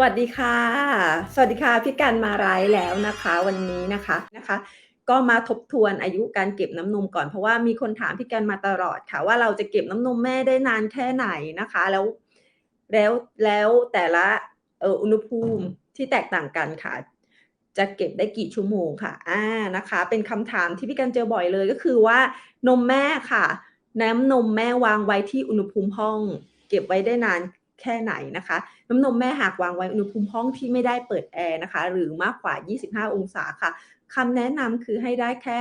วัสดีค่ะ สวัสดีค่ะพี่กันมาไลฟ์แล้วนะคะ วันนี้นะคะนะคะ ก็มาทบทวนอายุการเก็บน้ำนมก่อนเพราะว่ามีคนถามพี่กันมาตลอดค่ะ ว่าเราจะเก็บน้ำนมแม่ได้นานแค่ไหนนะคะ แล้วแล้วแล้วแต่ละเอออุณหภูมิที่แตกต่างกันค่ะ จะเก็บได้กี่ชั่วโมงค่ะอ่านะคะ เป็นคำถามที่พี่กันเจอบ่อยเลยก็คือว่านมแม่ค่ะ น้ำนมแม่วางไว้ที่อุณหภูมิห้อง เก็บไว้ได้นาน แค่ไหนนะคะ น้ำนมแม่หากวางไว้อุณหภูมิห้องที่ไม่ได้เปิดแอร์นะคะ หรือมากกว่า 25 องศาค่ะคำแนะนำคือให้ได้แค่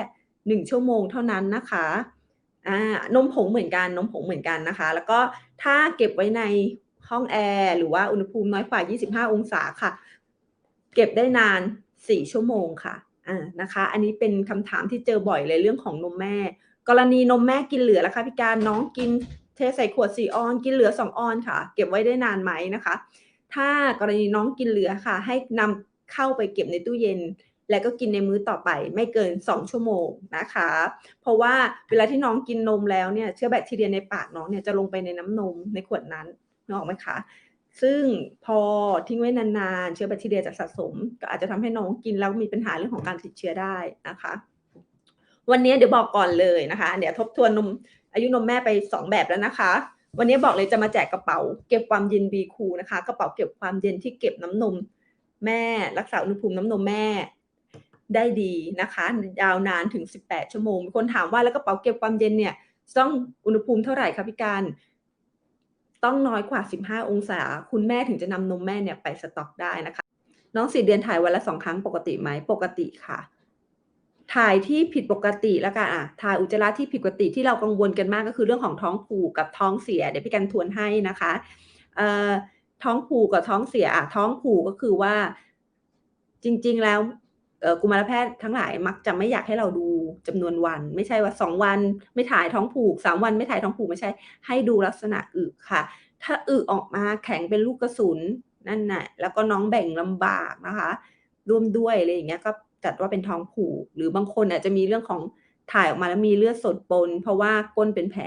1 ชั่วโมงเท่านั้นนะคะอ่านมผงเหมือนกันนมผงเหมือนกันนะคะ แล้วก็ถ้าเก็บไว้ในห้องแอร์หรือว่าอุณหภูมิน้อยกว่า 25 องศาค่ะ เก็บได้นาน 4 ชั่วโมงค่ะอ่านะคะ อันนี้เป็นคำถามที่เจอบ่อยเลยเรื่องของนมแม่ กรณีนมแม่กินเหลือแล้วค่ะพี่การน้องกิน เทใส่ขวด 4 ออนกินเหลือ 2 ออนค่ะ เก็บไว้ได้นานไหมนะคะ ถ้ากรณีน้องกินเหลือค่ะ ให้นำเข้าไปเก็บในตู้เย็น แล้วก็กินในมื้อต่อไปไม่เกิน 2 ชั่วโมงนะคะ เพราะว่าเวลาที่น้องกินนมแล้วเนี่ยเชื้อแบคทีเรียในปากน้องเนี่ยจะลงไปในน้ำนมในขวดนั้นนึกออกไหมคะซึ่งพอทิ้งไว้นานๆ เชื้อแบคทีเรียจะสะสม ก็อาจจะทำให้น้องกินแล้วมีปัญหาเรื่องของการติดเชื้อได้นะคะ วันนี้เดี๋ยวบอกก่อนเลยนะคะ เดี๋ยวทบทวนนม อายุนมแม่ไป 2 แบบแล้วนะคะ วันนี้บอกเลยจะมาแจกกระเป๋า เก็บความเย็นบีคูนะคะ กระเป๋าเก็บความเย็นที่เก็บน้ำนมแม่ รักษาอุณหภูมิน้ำนมแม่ได้ดีนะคะ ยาวนานถึง 18 ชั่วโมงมีคนถามว่าแล้วกระเป๋าเก็บความเย็นเนี่ยต้องอุณหภูมิเท่าไหร่คะพี่การต้องน้อยกว่า 15 องศา คุณแม่ถึงจะนำนมแม่เนี่ยไปสต็อกได้นะคะ น้องสี่เดือนถ่ายวันละสองครั้งปกติไหม ปกติค่ะ ถ่ายที่ผิดปกติแล้วกันอะถ่ายอุจจาระที่ผิดปกติที่เรากังวลกันมากก็คือเรื่องของท้องผูกกับท้องเสีย เดี๋ยวพี่กันทวนให้นะคะเอ่อท้องผูกกับท้องเสียอะท้องผูกก็คือว่า จริง ๆ แล้วกุมารแพทย์ทั้งหลายมักจะไม่อยากให้เราดูจำนวนวัน ไม่ใช่ว่าสองวัน ไม่ถ่ายท้องผูกสามวันไม่ถ่ายท้องผูกไม่ใช่ ให้ดูลักษณะอึค่ะ ถ้าอึออกมาแข็งเป็นลูกกระสุนนั่นน่ะแล้วก็น้องแบ่งลำบากนะคะร่วมด้วยอะไรอย่างเงี้ยก็ จัดว่าเป็นท้องผูก หรือบางคนอาจจะมีเรื่องของถ่ายออกมาแล้วมีเลือดสดปน เพราะว่าก้นเป็นแผล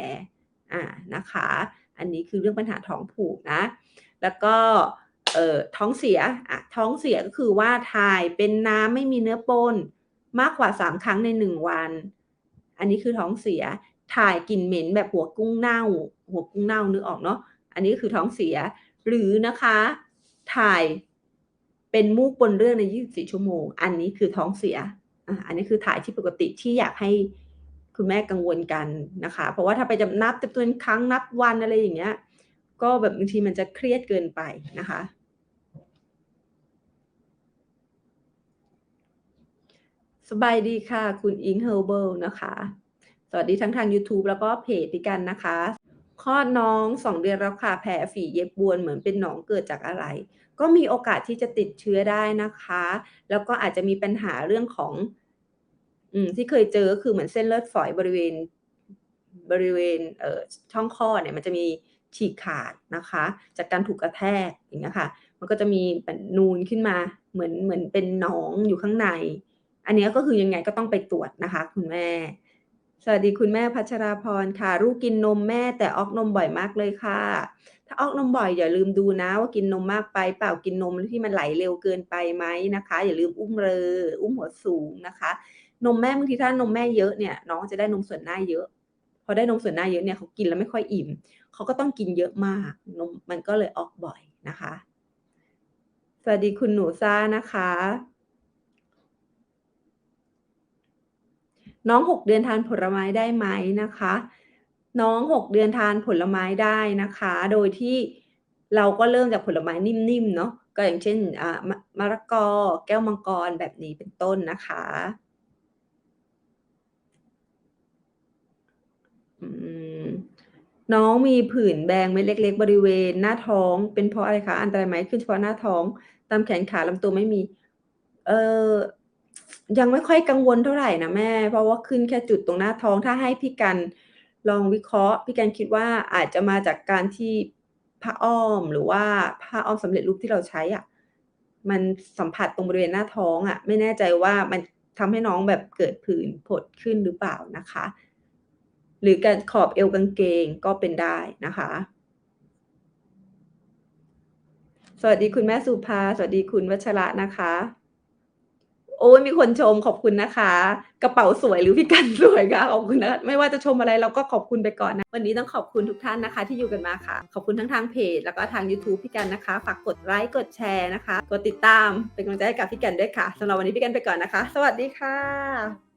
อ่านะคะ อันนี้คือเรื่องปัญหาท้องผูกนะ แล้วก็เอ่อท้องเสียอะท้องเสียก็คือว่าถ่ายเป็นน้ำไม่มีเนื้อปนมากกว่าสามครั้งในหนึ่งวัน อันนี้คือท้องเสียถ่ายกลิ่นเหม็นแบบหัวกุ้งเน่า หัวกุ้งเน่านึกออกเนาะอันนี้คือท้องเสียหรือนะคะ ถ่าย เป็นมูกปนเลือดใน 24 ชั่วโมง อันนี้คือท้องเสียอันนี้คือถ่ายที่ปกติที่อยากให้คุณแม่กังวลกันนะคะ เพราะว่าถ้าไปจะนับจำนวนครั้งนับวันอะไรอย่างเงี้ย ก็แบบบางทีมันจะเครียดเกินไปนะคะ สบายดีค่ะ คุณอิงเฮอร์เบิลนะคะ สวัสดีทั้งทาง YouTube แล้วก็เพจพี่กันนะคะ ลอดน้องสองเดือนแล้วค่ะแผลฝีเย็บบวมเหมือนเป็นหนองเกิดจากอะไร ก็มีโอกาสที่จะติดเชื้อได้นะคะ แล้วก็อาจจะมีปัญหาเรื่องของ อืมที่เคยเจอก็คือเหมือนเส้นเลือดฝอยบริเวณ บริเวณ เอ่อช่องคลอดเนี่ย มันจะมีฉีกขาดนะคะ จากการถูกกระแทกอย่างเงี้ยค่ะ มันก็จะมีนูนขึ้นมาเหมือนเหมือนเป็นหนองอยู่ข้างใน อันนี้ก็คือยังไงก็ต้องไปตรวจนะคะ คุณแม่ สวัสดีคุณแม่พัชราพรค่ะ ลูกกินนมแม่แต่ออกนมบ่อยมากเลยค่ะ ถ้าออกนมบ่อยอย่าลืมดูนะว่ากินนมมากไป เปล่ากินนมที่มันไหลเร็วเกินไปไหมนะคะ อย่าลืมอุ้มเรออุ้มหัวสูงนะคะ นมแม่บางทีถ้านมแม่เยอะเนี่ยน้องจะได้นมส่วนหน้าเยอะ พอได้นมส่วนหน้าเยอะเนี่ยเขากินแล้วไม่ค่อยอิ่มเขาก็ต้องกินเยอะมากนมมันก็เลยออกบ่อยนะคะ สวัสดีคุณหนูซ่านะคะ น้องหกเดือนทานผลไม้ได้ไหมนะคะ น้องหกเดือนทานผลไม้ได้นะคะ โดยที่เราก็เริ่มจากผลไม้นิ่มๆเนาะก็อย่างเช่นอ่ามะมะละกอ แก้วมังกรแบบนี้เป็นต้นนะคะน้องมีผื่นแดงเม็ดเล็ก ๆ บริเวณหน้าท้องเป็นเพราะอะไรคะอันตรายไหมขึ้นเฉพาะหน้าท้อง ตามแขนขาลำตัวไม่มี เอ่อ ยังไม่ค่อยกังวลเท่าไหร่นะแม่ เพราะว่าขึ้นแค่จุดตรงหน้าท้องถ้าให้พี่กันลองวิเคราะห์พี่กันคิดว่าอาจจะมาจากการที่ผ้าอ้อมหรือว่าผ้าอ้อมสำเร็จรูปที่เราใช้อะมันสัมผัสตรงบริเวณหน้าท้องอะไม่แน่ใจว่ามันทำให้น้องแบบเกิดผื่นผดขึ้นหรือเปล่านะคะ หรือการขอบเอวกางเกงก็เป็นได้นะคะ สวัสดีคุณแม่สุภา สวัสดีคุณวัชระนะคะ อ้ยมีคนชมขอบคุณนะคะ กระเป๋าสวยหรือพี่กันสวยค่ะขอบคุณนะคะไม่ว่าจะชมอะไรเราก็ขอบคุณไปก่อนนะ วันนี้ต้องขอบคุณทุกท่านนะคะ ที่อยู่กันมาค่ะ ขอบคุณทั้งทางเพจ แล้วก็ทาง YouTube พี่กันนะคะ ฝากกดไลค์กดแชร์นะคะ กดติดตามเป็นกำลังใจให้กับพี่กันด้วยค่ะสำหรับวันนี้พี่กันไปก่อนนะคะ สวัสดีค่ะ